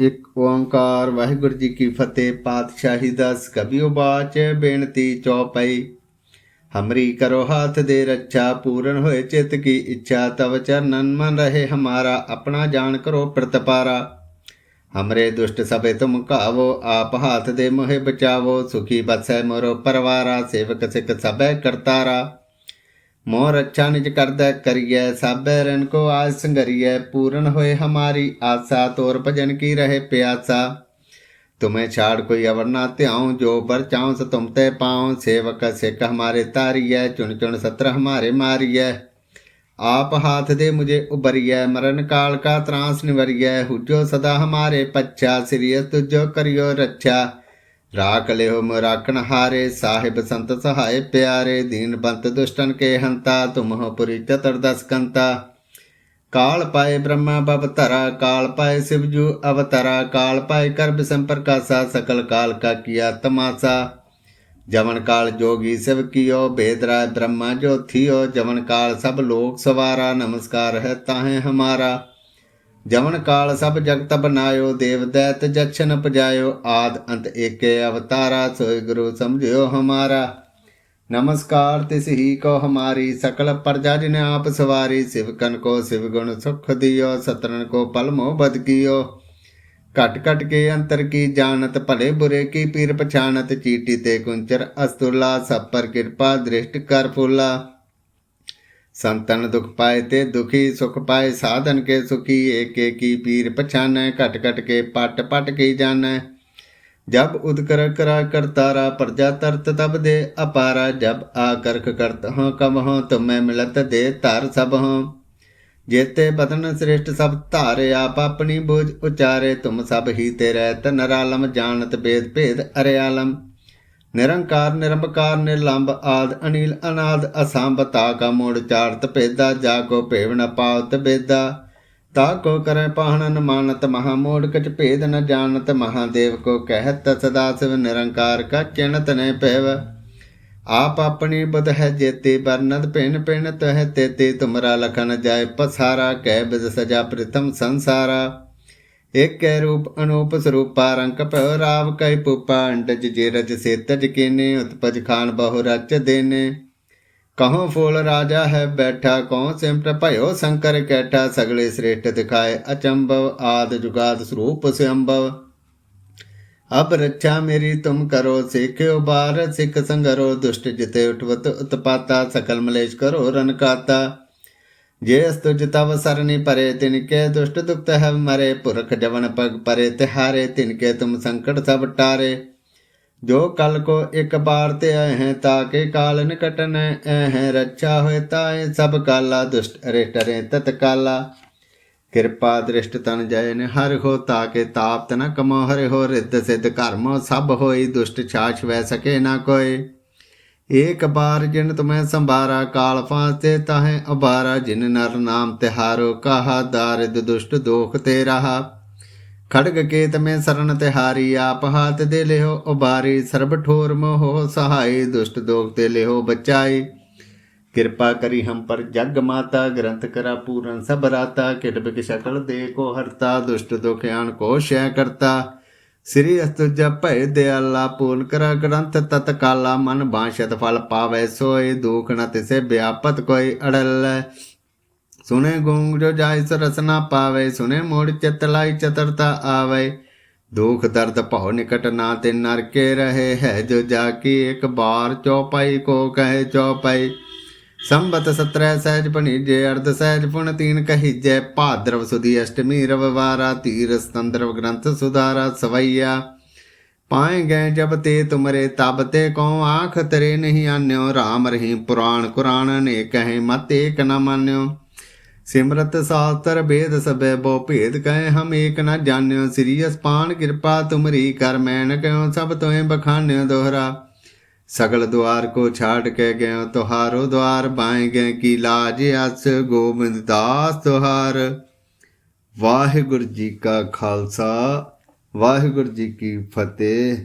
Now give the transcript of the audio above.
ਇੱਕ ਓੰਕਾਰ, ਵਾਹਿਗੁਰੂ ਜੀ ਕੀ ਫਤਿਹ, ਪਾਤਸ਼ਾਹੀ ਦਸ ਕਬੀਓ ਬਾਚ ਬੇਨਤੀ ਚੌਪਈ। ਹਮਰੀ ਕਰੋ ਹਾਥ ਦੇ ਰੱਛਾ, ਪੂਰਨ ਹੋਏ ਚਿਤ ਕੀ ਇੱਛਾ, ਤਵ ਚਰਨਨ ਮਨ ਰਹੇ ਹਮਾਰਾ, ਆਪਣਾ ਜਾਣ ਕਰੋ ਪ੍ਰਤਪਾਰਾ। ਹਮਰੇ ਦੁਸ਼ਟ ਸਭੇ ਤੁਮ ਕਾਵੋ ਆਪ ਹਾਥ ਦੇ ਮੋਹਿ ਬਚਾਵੋ, ਸੁਖੀ ਬਸੈ ਮੋਰੋ ਪਰਵਾਰਾ, ਸੇਵਕ ਸਿਕ ਸਭੈ ਕਰਤਾਰਾ। ਮੋਹ ਰੱਛਾ ਨਿਜ ਕਰਦਾ ਕਰੀਐ, ਸਾਬੈ ਰਨ ਕੋ ਆਜ ਸੰਗਰੀਐ ਪੂਰਨ ਹੋਏ ਹਮਾਰੀ ਆਸਾ, ਤੋਰ ਭਜਨ ਕੀ ਰਹੇ ਪਿਆਸਾ। ਤੁਮੇ ਛਾੜ ਕੋਈ ਅਵਰ ਨਾ ਧਿਆਉ, ਜੋ ਪਰ ਚਾਉ ਸ ਤੁਮ ਤੇ ਪਾਉ, ਸੇਵਕ ਸਿੱਖ ਹਮਾਰੇ ਤਾਰੀਐ ਚੁਣ ਚੁਣ ਸਤਰ ਹਮਾਰੇ ਮਾਰੀਐ। ਆਪ ਹਾਥ ਦੇ ਮੁਝੇ ਉਬਰੀਐ ਮਰਨ ਕਾਲ ਕਾ ਤਰਾਸ ਨਿਵਰੀਐ, ਹੁਜੋ ਸਦਾ ਹਮਾਰੇ ਪੱਛਾ ਸਿਰਿਯ ਤੁਜੋ ਕਰਿਓ ਰੱਛਾ। ਰਾਖ ਲਿਓ ਮਰਾਖਣ ਹਾਰੇ, ਸਾਹਿਬ ਸੰਤ ਸਹਾਏ ਪਿਆਰੇ, ਦੀਨ ਬੰਤ ਦੁਸ਼ਟਨ ਕੇ ਹੰਤਾ ਤੁਮਹੁ ਪੁਰੀ ਚਤੁਰਦਸ ਕੰਤਾ। ਕਾਲ ਪਾਏ ਬ੍ਰਹਮਾ ਬਬ ਧਰਾ, ਕਾਲ ਪਾਏ ਸਿਵਜੂ ਅਵਤਰਾ, ਕਾਲ ਪਾਏ ਕਰਬ ਸੰਪਰਕਾਸਾ, ਸਕਲ ਕਾਲ ਕਾ ਕੀਆ ਤਮਾਸਾ। ਜਵਨ ਕਾਲ ਜੋਗੀ ਸਿਵ ਕੀਓ ਭੇਦਰਾ ਬ੍ਰਹਮਾ ਜੋ ਥਿਓ। ਜਵਨ ਕਾਲ ਸਭ ਲੋਕ ਸਵਾਰਾ, ਨਮਸਕਾਰ ਹੈ ਤਾਹੇ ਹਮਾਰਾ। ਜਵਨ ਕਾਲ ਸਭ ਜਗਤ ਬਨਾਇਓ, ਦੇਵ ਦੈਤ ਜਛਨ ਪਜਾਇਓ, ਆਦ ਅੰਤ ਏਕੇ ਅਵਤਾਰਾ, ਸੋਇ ਗੁਰੂ ਸਮਝਿਓ ਹਮਾਰਾ। ਨਮਸਕਾਰ ਤਿਸ ਹੀ ਕੋ ਹਮਾਰੀ, ਸਕਲ ਪ੍ਰਜਾ ਜਿਨ ਆਪ ਸਵਾਰੀ ਸਿਵਕਨ ਕੋ ਸਿਵ ਗੁਣ ਸੁਖ ਦਿਓ ਸਤਰਨ ਕੋ ਪਲਮੋ ਬਦ ਕੀਓ। ਘਟ ਘਟ ਕੇ ਅੰਤਰ ਕੀ ਜਾਣਤ, ਭਲੇ ਬੁਰੇ ਕੀ ਪੀਰ ਪਛਾਣਤ, ਚੀਟੀ ਤੇ ਕੁੰਚਰ ਅਸਤੁਲਾ ਸਭ ਪਰ ਕਿਰਪਾ ਦ੍ਰਿਸ਼ਟ ਕਰ ਫੁੱਲਾ। ਸੰਤਨ ਦੁਖ ਪਾਏ ਤੇ ਦੁਖੀ ਸੁਖ ਪਾਏ, ਸਾਧਨ ਕੇ ਸੁਖੀ, ਏਕੇ ਕੀ ਪੀਰ ਪਛਾਨੈ, ਘਟ ਘਟ ਕੇ ਪਟ ਪਟ ਕੀ ਜਾਣੈ। ਜਬ ਉਦਕਰ ਕਰਾ ਕਰਤਾਰਾ ਪ੍ਰਜਾ ਤਰਤ ਤਬ ਦੇ ਅਪਾਰਾ। ਜਬ ਆ ਕਰਖ ਕਰਤ ਹਾਂ ਕਮ ਹਾਂ, ਤੁਮੈ ਮਿਲਤ ਦੇ ਧਰ ਸਭ ਹਾਂ। ਜੇਤੇ ਬਦਨ ਸ੍ਰਿਸ਼ਟ ਸਭ ਧਾਰੇ, ਆਪ ਆਪਣੀ ਬੋਝ ਉਚਾਰੇ। ਤੁਮ ਸਭ ਹੀ ਤੇ ਰਹਿਤ ਨਰਾਲਮ, ਜਾਣਤ ਬੇਦ ਭੇਦ ਅਰਿਆਲਮ। ਨਿਰੰਕਾਰ, ਨਿਰੰਬਕਾਰ ਨਿਰਲੰਭ ਆਦ ਅਨੀਲ ਅਨਾਦ, ਅਸੰਭ, ਤਾ ਕਾ ਮੋੜ ਚਾਰਤ ਭੇਦਾ, ਜਾ ਕੋ ਭੇਵ ਨ ਪਾਵਤ ਬੇਦਾ। ਤਾ ਕੋ ਕਰੈ ਪਾਹਣਨ ਮਾਨਤ, ਮਹਾ ਮੋੜ ਕਚ ਭੇਦ ਨ ਜਾਣਤ ਮਹਾਦੇਵ ਕੋ ਕਹਿਤ, ਸਦਾ ਸਿਵ ਨਿਰੰਕਾਰ ਕਾ ਚਿਣਤ ਨੇ ਭੇਵ। ਆਪ ਆਪਣੀ ਬੁਧ ਹੈ ਜੇਤੇ ਬਰਨਦ ਪਿਣ ਪਿਣ ਤਹ ਤੇਤੇ, ਤੁਮਰਾ ਲਖਨ ਜਾਏ ਪਸਾਰਾ, ਕਹਿ ਬਿਦ ਸਜਾ ਪ੍ਰਿਤਮ ਸੰਸਾਰਾ। ਏਕੈ ਰੂਪ ਅਨੂਪ ਸਰੂਪਾ ਰੰਕ ਭਇ ਰਾਵ ਕੈ ਪੁਪਾ, ਅੰਡਜ ਜੇ ਰਜ ਸੇਤਜ ਕੀਨੇ, ਉਤਪਜ ਖਾਨ ਬਹੁ ਰਚ ਦੇਨੇ। ਕਹੋ ਫੂਲ ਰਾਜਾ ਹੈ ਬੈਠਾ ਕਉ ਸਿਮਟ ਭਇਓ ਸ਼ੰਕਰ ਕੈਠਾ, ਸਗਲੇ ਸ੍ਰੇਸ਼ਟ ਦਿਖਾਏ ਅਚੰਭਵ, ਆਦ ਜੁਗਾਦ ਸਰੂਪ ਸਿਅੰਭਵ। ਅਬ ਰੱਛਾ ਮੇਰੀ, ਤੁਮ ਕਰੋ ਸਿੱਖਿਓ ਬਾਰ, ਸਿੱਖ ਸੰਗਰੋ, ਦੁਸ਼ਟ ਜਿਤੇ ਉਠਵਤ ਉਤਪਾਤਾ, ਸਕਲ ਮਲੇਸ਼ ਕਰੋ ਰਨ ਕਾਤਾ ਜੇ ਅਸਤੁ ਜਿਤਵ ਸਰਨੀ ਪਰੇ ਤਿਨਕੇ ਦੁਸ਼ਟ ਦੁਖਤ ਹੈ ਮਰੇ, ਪੁਰਖ ਜਵਨ ਪਗ ਪਰੇ, ਤਿਹਾਰੇ ਤਿਨਕੇ ਤੁਮ ਸੰਕਟ ਸਭ ਟਾਰੇ। ਜੋ ਕਲ ਕੋ ਇੱਕ ਬਾਰ ਤੇ ਆਏ ਹੈ ਤਾਕੇ ਕਾਲ ਨਿਕਟਨ ਐ ਹੈ, ਰੱਛਾ ਹੋਏ ਤਾਏ, ਸਭ ਕਾਲਾ ਦੁਸ਼ਟ ਅਰੇ ਟਰੇ ਤਤ ਕਾਲਾ ਕਿਰਪਾ ਦ੍ਰਿਸ਼ਟ ਤਨ ਜੈ ਨੇ ਹਰ ਹੋ ਤਾਕੇ ਤਾਪ ਤਨ ਕਮੋ, ਹਰਿ ਹੋ, ਰਿੱਧ ਸਿੱਧ ਕਰਮੋ ਏਕ ਬਾਰ ਜਿਨ ਤੁਮੈ ਸੰਭਾਰਾ, ਕਾਲ ਫਾਂਸੇ ਤਾਹੇ ਅਬਾਰਾ, ਜਿਨ ਨਰ ਨਾਮ ਤਿਹਾਰੋ, ਕਹਾ ਦਾਰਿਦ ਦੁਸ਼ਟ ਦੋਖ ਤੇ ਰਹਾ ਖੜਗ ਕੇ ਤਮੈ ਸਰਨ ਤਿਹਾਰੀ, ਆਪ ਹਾਥ ਦੇ ਲਿਓ ਉਬਾਰੀ, ਸਰਬ ਠੋਰ ਮੋਹ ਸਹਾਈ, ਦੁਸ਼ਟ ਦੋਖ ਤੇ ਲਿਓ ਬਚਾਈ। ਕਿਰਪਾ ਕਰੀ ਹਮ ਪਰ ਜਗ ਮਾਤਾ, ਗ੍ਰੰਥ ਕਰਾ ਪੂਰਨ ਸਭ ਰਾਤਾ ਕਿਰਬ ਕੇ ਸ਼ਕਲ ਦੇ ਕੋ ਹਰਤਾ, ਦੁਸ਼ਟ ਦੁਖ ਦੁਖਿਆਨ ਕੋ ਸ਼ੈ ਕਰਤਾ। ਸ੍ਰੀ ਅਸਤੁਜ ਭੈ ਦਿਆਲਾ ਪੂਰਨ ਕਰ ਗ੍ਰੰਥ ਤਤ ਕਾਲਾ ਮਨ ਬਾਸ਼ਤ ਫਲ ਪਾਵੇ ਸੋਏ, ਦੁਖ ਨ ਤਿਸੇ ਵਿਆਪਤ ਕੋਈ ਅੜਲ। ਸੁਨੇ ਗੂੰਗ ਜੋ ਜਾਇ ਸਰਸਨਾ ਪਾਵੇ ਸੁਨੇ ਮੋੜ ਚਿਤ ਲਾਈ ਚਤਰਤਾ ਆਵੇ। ਦੁਖ ਦਰਦ ਭਉ ਨਿਕਟ ਨਾ ਤੇ ਨਰ ਕੇ ਰਹੇ ਹੈ ਜੋ ਜਾ ਕੀ ਇੱਕ ਬਾਰ ਚੌਪਾਈ ਕੋ ਕਹੇ ਚੌਪਾਈ। ਸੰਬਤ ਸਤਰੈ ਸਹਿਜ ਪਣੀਜੇ ਅਰਧ ਸਹਿਜ ਪੁਣ ਤੀਨ ਕਹੀਜੈ। ਭਾਦਰਵ ਸੁਦੀ ਅਸ਼ਟਮੀ ਰਵਵਾਰਾ ਤੀਰ ਸਤੰਦਰਵ ਗ੍ਰੰਥ ਸੁਧਾਰਾ ਸਵਈਆ। ਪਾਏ ਗਏ ਜਬ ਤੇ ਤੁਮਰੇ, ਤਬ ਤੇ ਕਉ ਆਖ ਤਰੇ ਨਹੀਂ ਆਨਿਓ। RAM ਰਹੀ ਪੁਰਾਣ ਕੁਰਾਨ ਨੇ ਕਹੇ ਮਤ ਏਕ ਨ ਮਾਨਿਓ। ਸਿਮਰਤ ਸਾਸਤਰ ਭੇਦ ਸਬੈ ਬੋ ਭੇਦ ਕਹੇ ਹਮ ਏਕ ਨ ਜਾਣਿਓ। ਸ੍ਰੀ ਅਸਪਾਨ ਕਿਰਪਾ ਤੁਮਰੀ ਕਰ ਮੈਨ ਕਿਉ ਸਭ ਤੋਏ ਬਖਾਨਿਓ ਦੋਹਰਾ। ਸਗਲ ਦੁਆਰ ਕੋ ਛਾੜ ਕੇ ਗਏ, ਤੁਹਾਰੋ ਦੁਆਰ ਬਾਏ ਗਏ ਕੀ ਲਾਜ ਅਸ, ਗੋਬਿੰਦ ਦਾਸ ਤੁਹਾਰ। ਵਾਹਿਗੁਰੂ ਜੀ ਕਾ ਖਾਲਸਾ, ਵਾਹਿਗੁਰੂ ਜੀ ਕੀ ਫਤਿਹ।